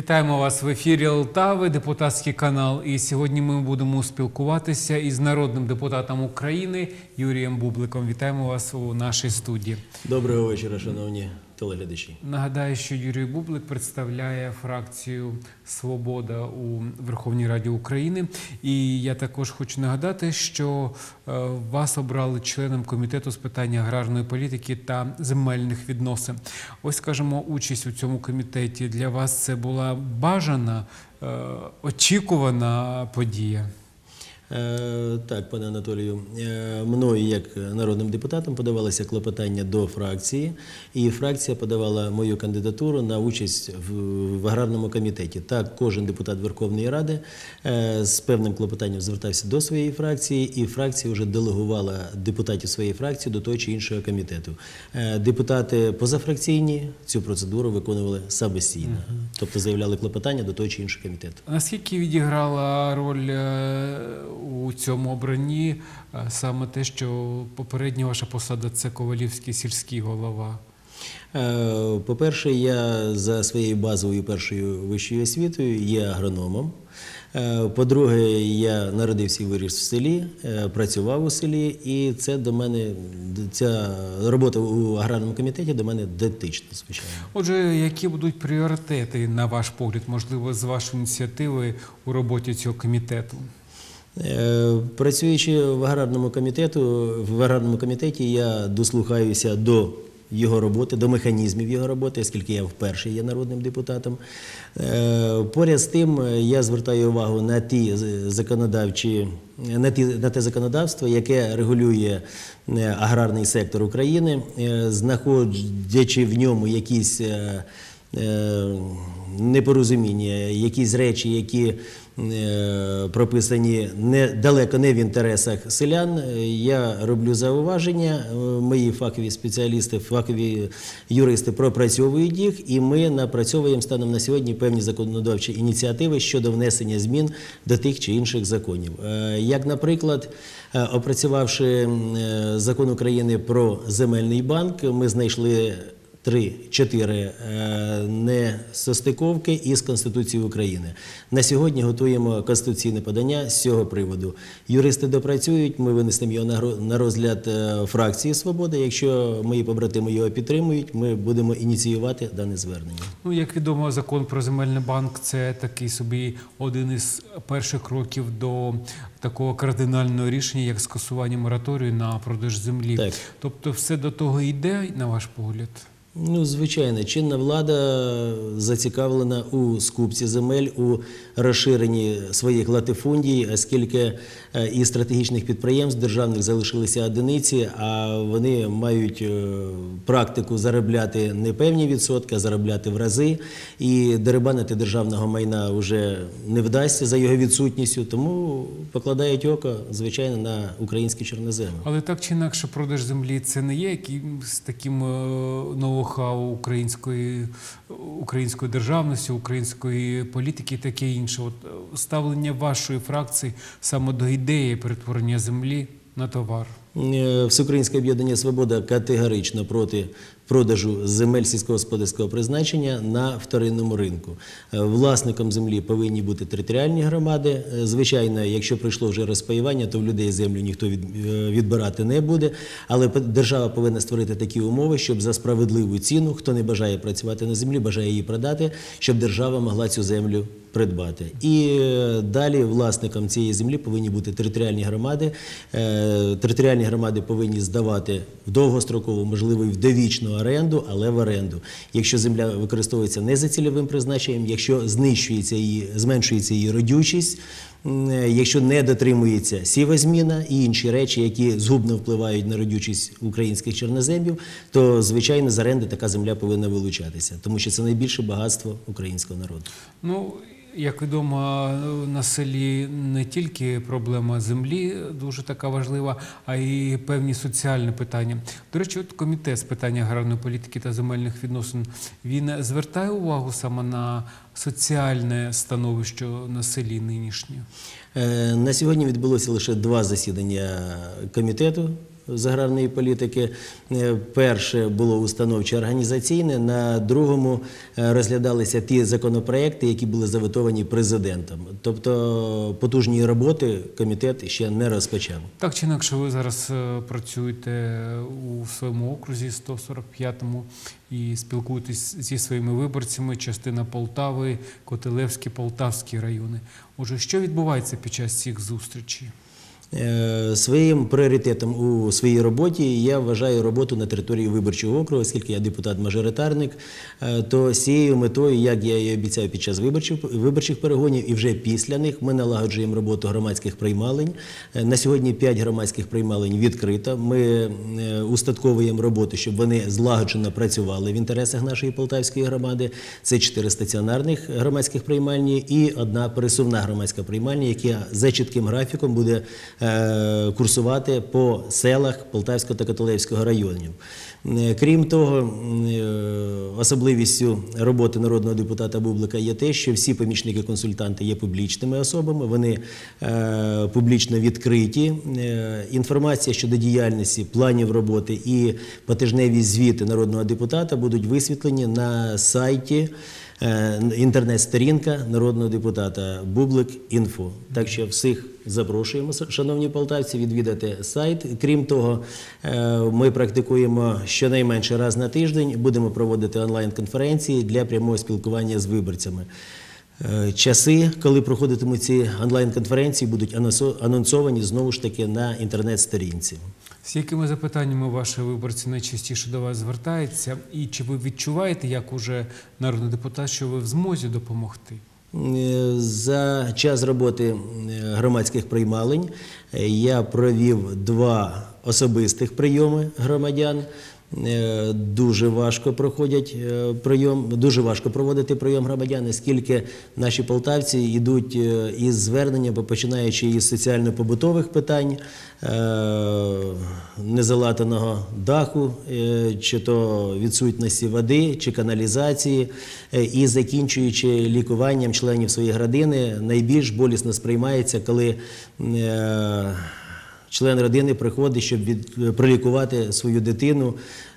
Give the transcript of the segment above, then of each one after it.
Вітаємо вас в ефірі Лтави, депутатський канал. І сьогодні ми будемо спілкуватися із народним депутатом України Юрієм Бубликом. Вітаємо вас у нашій студії. Доброго вечора, шановні телеглядачі. Нагадаю, що Юрій Бублик представляє фракцію Свобода у Верховній Раді України. І я також хочу нагадати, що е, вас обрали членом комітету з питань аграрної політики та земельних відносин. Ось, скажімо, участь у цьому комітеті для вас це була бажана, е, очікувана подія. Е, так, пане Анатолію, е, мною як народним депутатом подавалося клопотання до фракції, і фракція подавала мою кандидатуру на участь в, аграрному комітеті. Так, кожен депутат Верховної Ради е, з певним клопотанням звертався до своєї фракції, і фракція вже делегувала депутатів своєї фракції до того чи іншого комітету. Депутати позафракційні цю процедуру виконували самостійно, тобто заявляли клопотання до того чи іншого комітету. Наскільки відіграла роль у цьому обранні е, саме те, що попередня ваша посада це Ковалівський сільський голова? Е, По-перше, я за своєю базовою першою вищою освітою є агрономом. Е, По-друге, я народився і виріс в селі, працював у селі, і це до мене ця робота у аграрному комітеті до мене дотична, звичайно. Отже, які будуть пріоритети, на ваш погляд, можливо, з вашої ініціативи у роботі цього комітету? Е, Працюючи в аграрному комітету, в аграрному комітеті я дослухаюся до його роботи, до механізмів його роботи, оскільки я вперше є народним депутатом. Е, Поряд з тим, е, я звертаю увагу на ті законодавчі. На, ті, на те законодавство, яке регулює аграрний сектор України, знаходячи в ньому якісь непорозуміння, якісь речі, які прописані не, далеко не в інтересах селян. Е, Я роблю зауваження. е, Мої фахові спеціалісти, фахові юристи пропрацьовують їх, і ми напрацьовуємо станом на сьогодні певні законодавчі ініціативи щодо внесення змін до тих чи інших законів. Е, Як, наприклад, е, опрацювавши е, закон України про земельний банк, ми знайшли три-чотири несостиковки із Конституцією України. На сьогодні готуємо конституційне подання з цього приводу. Юристи допрацюють, ми винесемо його на розгляд е, фракції Свобода. Якщо мої побратими його підтримують, ми будемо ініціювати дане звернення. Ну, як відомо, закон про земельний банк це такий собі один із перших кроків до такого кардинального рішення, як скасування мораторію на продаж землі. Так. Тобто, все до того йде, на ваш погляд. Ну, звичайно, чинна влада зацікавлена у скупці земель, у розширенні своїх латифундій, оскільки е, із стратегічних підприємств державних залишилися одиниці, а вони мають е, практику заробляти не певні відсотки, а заробляти в рази. І дерибанити державного майна вже не вдасться за його відсутністю, тому покладають око, звичайно, на українські чорноземи. Але так чи інакше, продаж землі це не є якимсь таким е, ноу-хау української, української державності, української політики і таке інше. От е, ставлення вашої фракції саме до ідеї перетворення землі на товар. Е, Всеукраїнське об'єднання Свобода категорично проти продажу земель сільськогосподарського призначення на вторинному ринку. Е, Власником землі повинні бути територіальні громади. Е, Звичайно, якщо прийшло вже розпаювання, то в людей землю ніхто е, відбирати не буде. Але держава повинна створити такі умови, щоб за справедливу ціну, хто не бажає працювати на землі, бажає її продати, щоб держава могла цю землю придбати. І далі власником цієї землі повинні бути територіальні громади. Територіальні громади повинні здавати в довгострокову, можливо, і в довічну оренду, але в оренду. Якщо земля використовується не за цільовим призначенням, якщо знищується її, зменшується її родючість. Якщо не дотримується сівозміна і інші речі, які згубно впливають на родючість українських чорноземів, то звичайно з оренди така земля повинна вилучатися, тому що це найбільше багатство українського народу. Ну, як відомо, на селі не тільки проблема землі дуже така важлива, а й певні соціальні питання. До речі, от комітет з питань аграрної політики та земельних відносин він звертає увагу саме на соціальне становище на селі нинішнє. Е, На сьогодні відбулося лише два засідання комітету з політики. Е, Перше було установче організаційне, на другому е, розглядалися ті законопроекти, які були заветовані президентом. Тобто потужні роботи комітет ще не розпочав. Так чи інакше, ви зараз е, працюєте у своєму окрузі 145-му і спілкуєтесь зі своїми виборцями, частина Полтави, Котелевський, Полтавський райони. Отже, що відбувається під час цих зустрічей? Е, Своїм пріоритетом у своїй роботі я вважаю роботу на території виборчого округу, оскільки я депутат-мажоритарник, е, то з цією метою, як я і обіцяв під час виборчих, виборчих перегонів, і вже після них ми налагоджуємо роботу громадських приймалень. Е, На сьогодні 5 громадських приймалень відкрито. Ми устатковуємо роботу, щоб вони злагоджено працювали в інтересах нашої полтавської громади. Це 4 стаціонарних громадських приймальні і одна пересувна громадська приймальня, яка за чітким графіком буде курсувати по селах Полтавського та Католевського районів. Е, Крім того, е, особливістю роботи народного депутата Бублика є те, що всі помічники-консультанти є публічними особами, вони е, публічно відкриті. Е, Інформація щодо діяльності, планів роботи і потижневі звіти народного депутата будуть висвітлені на сайті. е, Інтернет-сторінка народного депутата Бублик Інфо. Так що всіх запрошуємо, шановні полтавці, відвідати сайт. Крім того, е, ми практикуємо щонайменше раз на тиждень. Будемо проводити онлайн-конференції для прямого спілкування з виборцями. Е, Часи, коли проходитимуть ці онлайн-конференції, будуть анонсо- анонсовані знову ж таки на інтернет-сторінці. З якими запитаннями ваші виборці найчастіше до вас звертаються? І чи ви відчуваєте, як уже народний депутат, що ви в змозі допомогти? Е, За час роботи е, громадських приймалень е, я провів два особистих прийоми громадян. Е, Дуже важко проходять е, прийом, дуже важко проводити прийом громадян, оскільки наші полтавці йдуть е, із зверненням, починаючи із соціально-побутових питань, незалатаного даху, чи то відсутності води, чи каналізації, і закінчуючи лікуванням членів своєї родини, найбільш болісно сприймається, коли член родини приходить, щоб від, пролікувати свою дитину.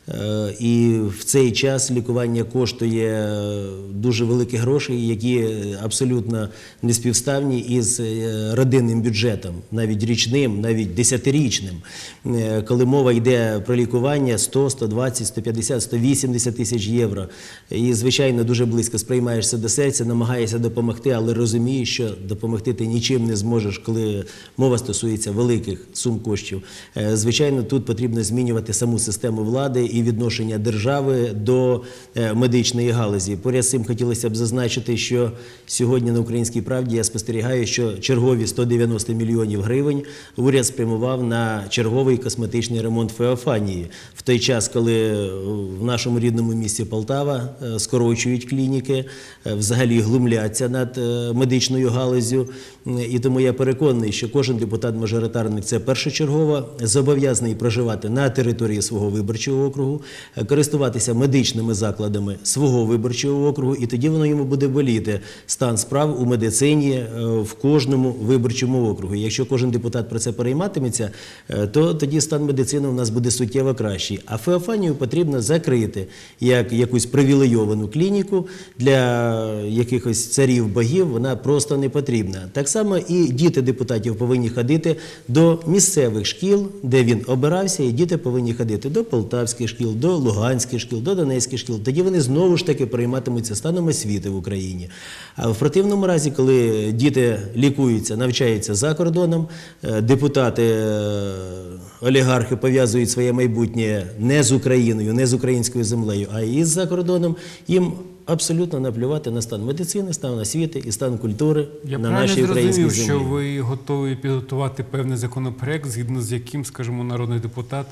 Е, І в цей час лікування коштує е, дуже великі гроші, які абсолютно не співставні із е, родинним бюджетом, навіть річним, навіть десятирічним. Коли мова йде про лікування 100, 120, 150, 180 тисяч євро. І, звичайно, дуже близько сприймаєшся до серця, намагаєшся допомогти, але розумієш, що допомогти ти нічим не зможеш, коли мова стосується великих сум коштів. Звичайно, тут потрібно змінювати саму систему влади і відношення держави до е, медичної галузі. Поряд з цим хотілося б зазначити, що сьогодні на українській правді я спостерігаю, що чергові 190 мільйонів гривень уряд спрямував на черговий косметичний ремонт Феофанії в той час, коли е, в нашому рідному місті Полтава е, скорочують клініки, взагалі глумляться над медичною галузю. І тому я переконаний, що кожен депутат-мажоритарник це першочергово зобов'язаний проживати на території свого виборчого округу, е, користуватися медичними закладами свого виборчого округу, і тоді воно йому буде боліти стан справ у медицині е, в кожному виборчому округу. Якщо кожен депутат про це перейматиметься, е, то тоді стан медицини у нас буде суттєво кращий. А Феофанію потрібно закрити як якусь привілейовану клініку для якихось царів богів. Вона просто не потрібна. Так само і діти депутатів повинні ходити до місцевих шкіл, де він обирався, і діти повинні ходити до полтавських шкіл, до луганських шкіл, до донецьких шкіл. Тоді вони знову ж таки прийматимуться станом освіти в Україні. А в противному разі, коли діти лікуються, навчаються за кордоном, е, депутати, е, олігархи пов'язують своє майбутнє не з Україною, не з українською землею, а із за кордоном, їм абсолютно наплювати на стан медицини, стан освіти і стан культури Я на нашій українській зрозумів, землі. що ви готові підготувати певний законопроект, згідно з яким, скажімо, народний депутат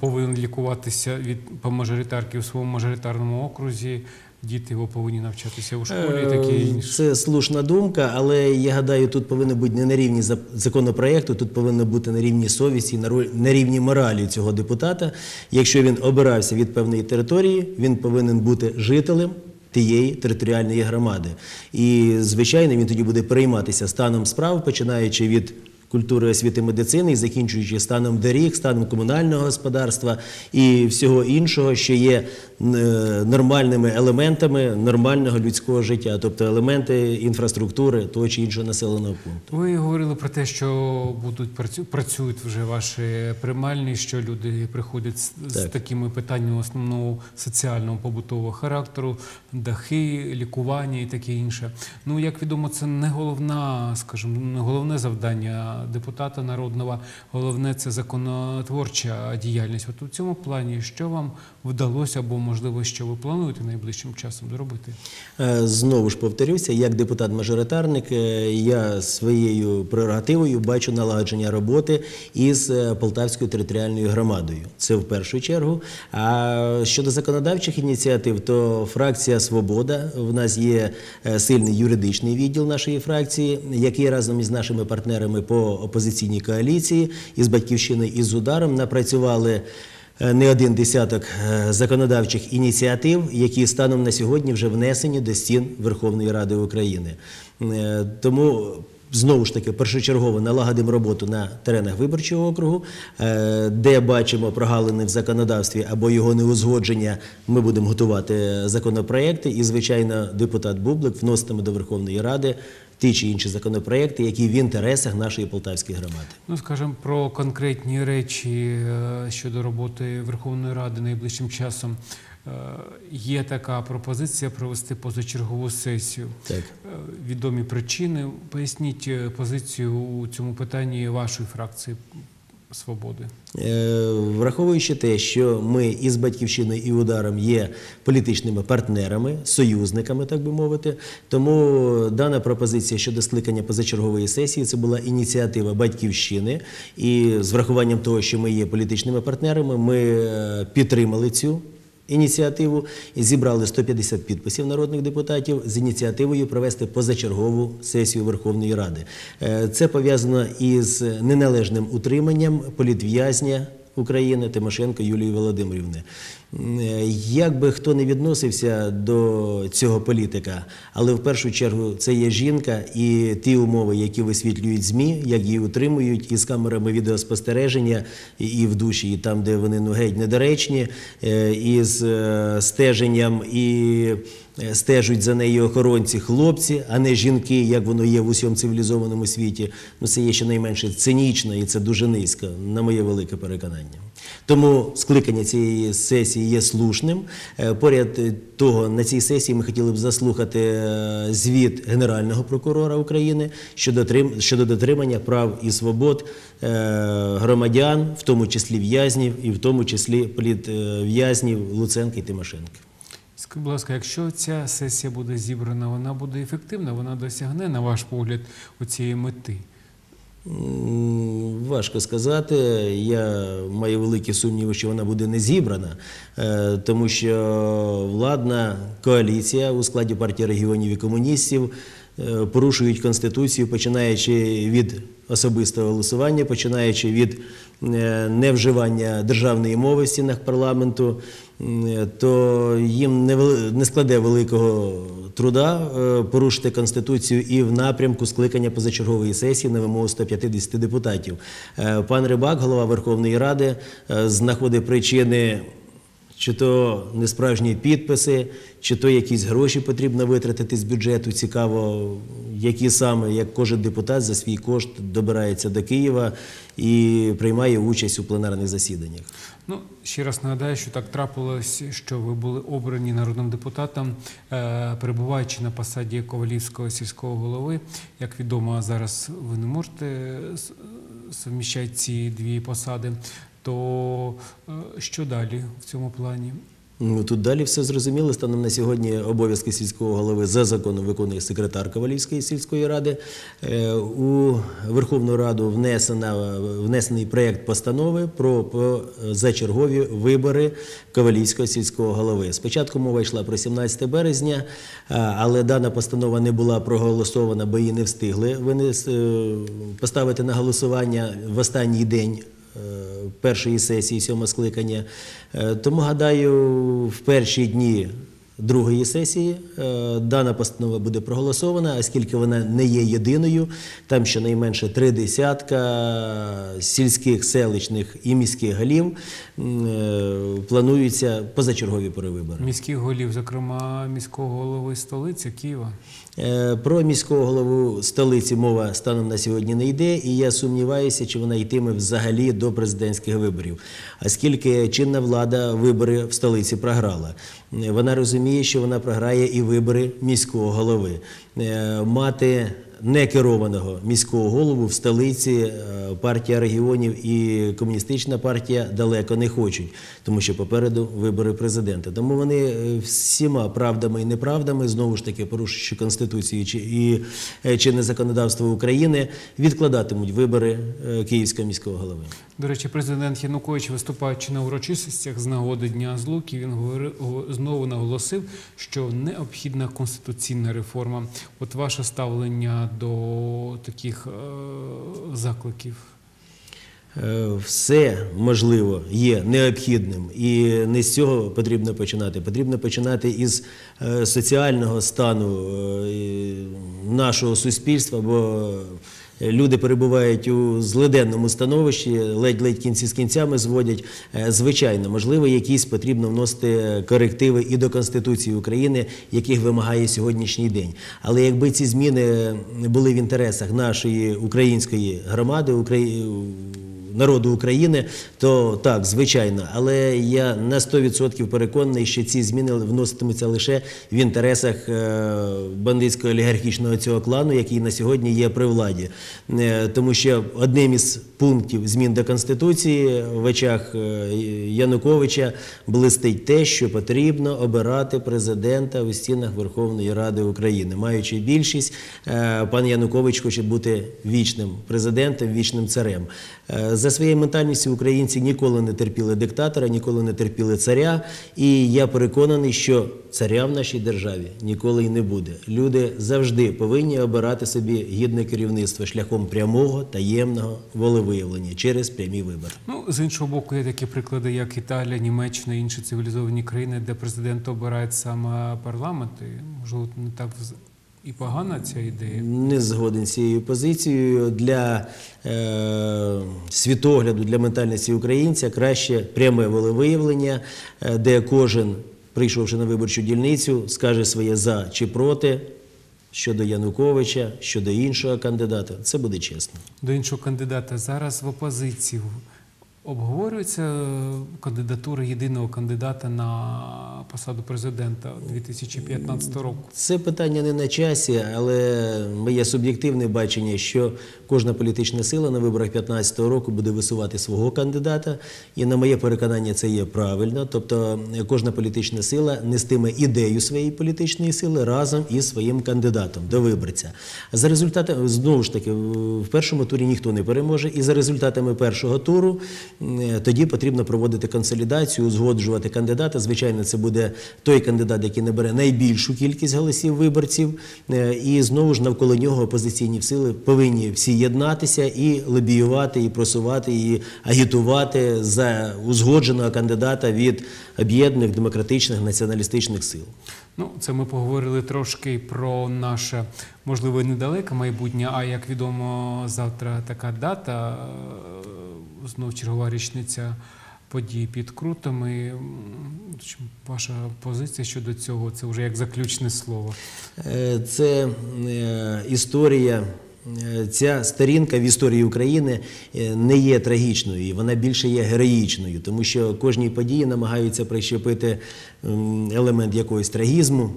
повинен лікуватися від по мажоритарки у своєму мажоритарному окрузі. Діти його повинні навчатися у школі і таке Е, інше. Це слушна думка, але я гадаю, тут повинно бути не на рівні законопроекту, тут повинно бути на рівні совісті, на рівні моралі цього депутата. Якщо він обирався від певної території, він повинен бути жителем. Тієї територіальної громади. І, звичайно, він тоді буде перейматися станом справ, починаючи від культури, освіти, медицини, і закінчуючи станом доріг, станом комунального господарства і всього іншого, що є нормальними елементами нормального людського життя, тобто елементи інфраструктури того чи іншого населеного пункту. Ви говорили про те, що будуть працю- працюють вже ваші приймальні, що люди приходять з, з такими питаннями основного соціального побутового характеру, дахи, лікування і таке інше. Ну як відомо, це не головна, скажімо, не головне завдання депутата народного. Головне це законотворча діяльність. От у цьому плані, що вам вдалося, або можливо, що ви плануєте найближчим часом зробити? Е, Знову ж повторюся, як депутат-мажоритарник, е, я своєю прерогативою бачу налагодження роботи із е, Полтавською територіальною громадою. Це в першу чергу. А щодо законодавчих ініціатив, то фракція Свобода в нас є сильний юридичний відділ нашої фракції, який разом із нашими партнерами по опозиційній коаліції із батьківщиною і з ударом напрацювали. Е, Не один десяток е, законодавчих ініціатив, які станом на сьогодні вже внесені до стін Верховної Ради України. Е, Тому знову ж таки першочергово налагодимо роботу на теренах виборчого округу, де бачимо прогалини в законодавстві або його неузгодження. Ми будемо готувати законопроекти. І, звичайно, депутат Бублик вноситиме до Верховної Ради ті чи інші законопроекти, які в інтересах нашої полтавської громади. Ну, скажімо, про конкретні речі е, щодо роботи Верховної Ради найближчим часом. Е, Є така пропозиція провести позачергову сесію. Так. Е, Відомі причини. Поясніть позицію у цьому питанні вашої фракції свободи. Е, Враховуючи те, що ми із батьківщиною і ударом є політичними партнерами, союзниками, так би мовити, тому дана пропозиція щодо скликання позачергової сесії це була ініціатива батьківщини. І з врахуванням того, що ми є політичними партнерами, ми е, підтримали цю. Ініціативу і зібрали 150 підписів народних депутатів з ініціативою провести позачергову сесію Верховної Ради. Е, Це пов'язано із неналежним утриманням політв'язня України Тимошенко Юлії Володимирівни. Е, Як би хто не відносився до цього політика, але в першу чергу це є жінка і ті умови, які висвітлюють ЗМІ, як її утримують із камерами відеоспостереження і- і в душі, і там, де вони ну, геть недоречні, е, із е, стеженням і стежуть за нею охоронці хлопці, а не жінки, як воно є в усьому цивілізованому світі. Ну це є щонайменше цинічно і це дуже низько, на моє велике переконання. Тому скликання цієї сесії є слушним. Е, Поряд е, того, на цій сесії ми хотіли б заслухати е, звіт Генерального прокурора України щодо дотримання прав і свобод громадян, в тому числі в'язнів, і в тому числі політв'язнів Луценка і Тимошенка. Скажіть, будь ласка, якщо ця сесія буде зібрана, вона буде ефективна, вона досягне, на ваш погляд, у цієї мети. Важко сказати. Я маю великі сумніви, що вона буде не зібрана, е, тому що владна коаліція у складі партії регіонів і комуністів е, порушують конституцію, починаючи від особистого голосування, починаючи від е, невживання державної мови в стінах парламенту, то їм не складе великого труда е, порушити конституцію і в напрямку скликання позачергової сесії на вимогу 150 депутатів. Е, Пан Рибак, голова Верховної Ради, е, знаходить причини. Чи то несправжні підписи, чи то якісь гроші потрібно витратити з бюджету. Цікаво, які саме, як кожен депутат за свій кошт добирається до Києва і приймає участь у пленарних засіданнях. Ну, ще раз нагадаю, що так трапилось, що ви були обрані народним депутатом, е, перебуваючи на посаді Ковалівського сільського голови. Як відомо, зараз ви не можете с- совміщати ці дві посади. То е, що далі в цьому плані? Ну, тут далі все зрозуміло. Станом на сьогодні обов'язки сільського голови за законом виконує секретар Ковалівської сільської ради. Е, У Верховну Раду внесена, внесений проєкт постанови про зачергові вибори Ковалівського сільського голови. Спочатку мова йшла про 17 березня, але дана постанова не була проголосована, бо її не встигли е, поставити на голосування в останній день е, першої сесії сьомого скликання. Е, Тому, гадаю, в перші дні другої сесії е, дана постанова буде проголосована, оскільки вона не є єдиною. Там щонайменше три десятка сільських, селищних і міських голів е, плануються позачергові перевибори. Міських голів, зокрема міського голови столиці Києва. Е, Про міського голову столиці мова станом на сьогодні не йде, і я сумніваюся, чи вона йтиме взагалі до президентських виборів. Оскільки чинна влада вибори в столиці програла. Вона розуміє, що вона програє і вибори міського голови. Е, Мати некерованого міського голову в столиці е, партія регіонів і комуністична партія далеко не хочуть, тому що попереду вибори президента. Тому вони е, всіма правдами і неправдами, знову ж таки порушуючи конституцію чи і е, чинне законодавство України, відкладатимуть вибори Київського міського голови. До речі, президент Янукович, виступаючи на урочистостях з нагоди Дня Злуки, він говори- го- знову наголосив, що необхідна конституційна реформа. От ваше ставлення до таких е, закликів. Е, Все можливо є необхідним, і не з цього потрібно починати. Потрібно починати із е, соціального стану нашого суспільства, бо люди перебувають у злиденному становищі, ледь-ледь кінці з кінцями зводять. Е, Звичайно, можливо, якісь потрібно вносити корективи і до Конституції України, яких вимагає сьогоднішній день. Але якби ці зміни були в інтересах нашої української громади, Украї- народу України, то так, звичайно. Але я на 100% переконаний, що ці зміни вноситимуться лише в інтересах е, бандитського олігархічного цього клану, який на сьогодні є при владі. Е, Тому що одним із пунктів змін до Конституції в очах е, Януковича блистить те, що потрібно обирати президента у стінах Верховної Ради України. Маючи більшість, пан Янукович хоче бути вічним президентом, вічним царем. Е, За своєю ментальністю українці ніколи не терпіли диктатора, ніколи не терпіли царя. І я переконаний, що царя в нашій державі ніколи й не буде. Люди завжди повинні обирати собі гідне керівництво шляхом прямого таємного волевиявлення через прямі вибори. Ну, з іншого боку, є такі приклади, як Італія, Німеччина інші цивілізовані країни, де президент обирають саме парламент. І, можливо, не так і погана ця ідея. Не згоден з цією позицією. Для е, світогляду, для ментальності українця краще пряме волевиявлення, е, де кожен, прийшовши на виборчу дільницю, скаже своє за чи проти щодо Януковича, щодо іншого кандидата. Це буде чесно. До іншого кандидата зараз в опозиції обговорюється е, кандидатура єдиного кандидата на посаду президента 2015 року. Це питання не на часі, але моє суб'єктивне бачення, що кожна політична сила на виборах 2015 року буде висувати свого кандидата, і на моє переконання це є правильно. Тобто кожна політична сила нестиме ідею своєї політичної сили разом із своїм кандидатом до виборця. За результатами знову ж таки в першому турі ніхто не переможе, і за результатами першого туру е, тоді потрібно проводити консолідацію, узгоджувати кандидата. Звичайно, це буде той кандидат, який набере найбільшу кількість голосів виборців, Е, і знову ж навколо нього опозиційні сили повинні всі єднатися і лобіювати, і просувати, і агітувати за узгодженого кандидата від об'єднаних демократичних націоналістичних сил. Ну, це ми поговорили трошки про наше, можливо, недалеке майбутнє. А як відомо, завтра така дата, е, знов чергова річниця подій під крутами. Ваша позиція щодо цього це вже як заключне слово. Е, Це е, історія. е, Ця сторінка в історії України не є трагічною, вона більше є героїчною, тому що кожній події намагаються прищепити елемент якогось трагізму.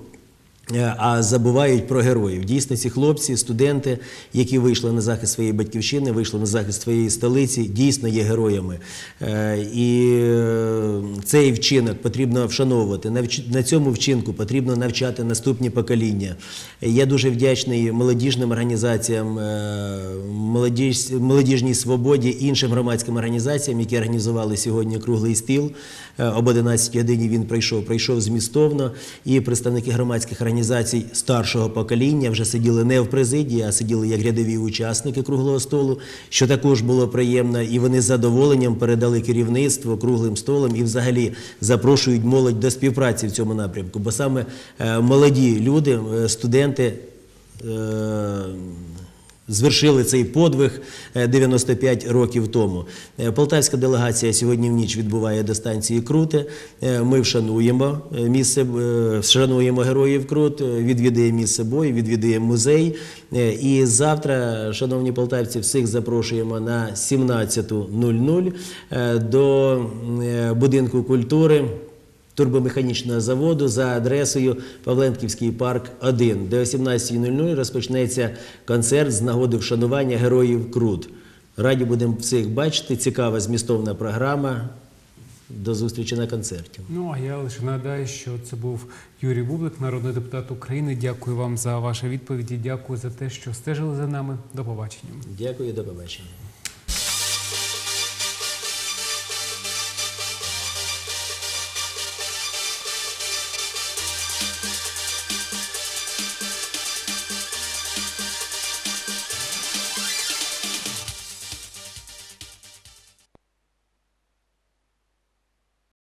Е, А забувають про героїв. Дійсно, ці хлопці, студенти, які вийшли на захист своєї батьківщини, вийшли на захист своєї столиці, дійсно є героями. Е, І е, цей вчинок потрібно вшановувати. На цьому вчинку потрібно навчати наступні покоління. Я дуже вдячний молодіжним організаціям, молодіж, молодіжній свободі, іншим громадським організаціям, які організували сьогодні круглий стіл. Об 11 годині він прийшов, прийшов змістовно, і представники громадських організацій організацій старшого покоління, вже сиділи не в президії, а сиділи як рядові учасники круглого столу, що також було приємно, і вони з задоволенням передали керівництво круглим столом і взагалі запрошують молодь до співпраці в цьому напрямку. Бо саме е, молоді люди, е, студенти. Е, Звершили цей подвиг е, 95 років тому. Е, Полтавська делегація сьогодні в ніч відбуває до станції Круте. Е, Ми вшануємо е, місце, е, вшануємо героїв Крут, е, відвідаємо місце бою, відвідаємо музей. Е, І завтра, шановні полтавці, всіх запрошуємо на 17.00 е, до е, будинку культури турбомеханічного заводу за адресою Павленківський парк 1, де о 17.00 розпочнеться концерт з нагоди вшанування героїв Крут. Раді будемо всіх бачити. Цікава змістовна програма. До зустрічі на концерті. Ну а я лише нагадаю, що це був Юрій Бублик, народний депутат України. Дякую вам за ваші відповіді. Дякую за те, що стежили за нами. До побачення. Дякую, до побачення.